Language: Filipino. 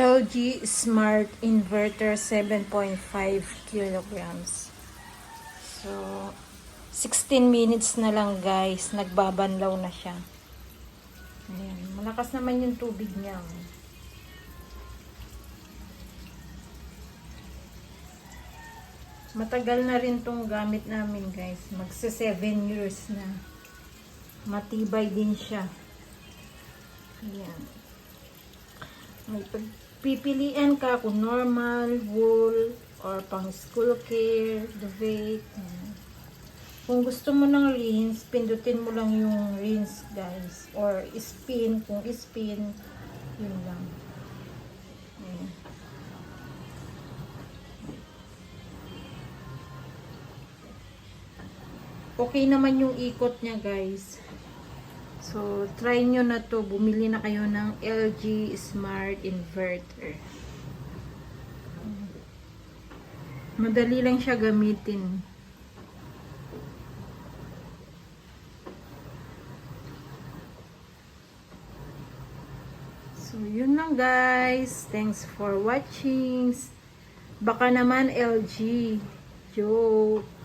LG Smart Inverter 7.5 kilograms. So, 16 minutes na lang guys. Nagbabanlaw na siya. Ayan. Malakas naman yung tubig niya. oh. Matagal na rin tong gamit namin guys. Magsa 7 years na. Matibay din siya. Ayan. May pagpipilian ka kung normal, wool, or pang school care, duvet. Kung gusto mo ng rinse, pindutin mo lang yung rinse guys. Or spin, kung spin, yun lang. Okay naman yung ikot niya guys. So, try nyo na to. Bumili na kayo ng LG Smart Inverter. Madali lang siya gamitin. So, yun lang guys. Thanks for watching. Baka naman LG. Joke.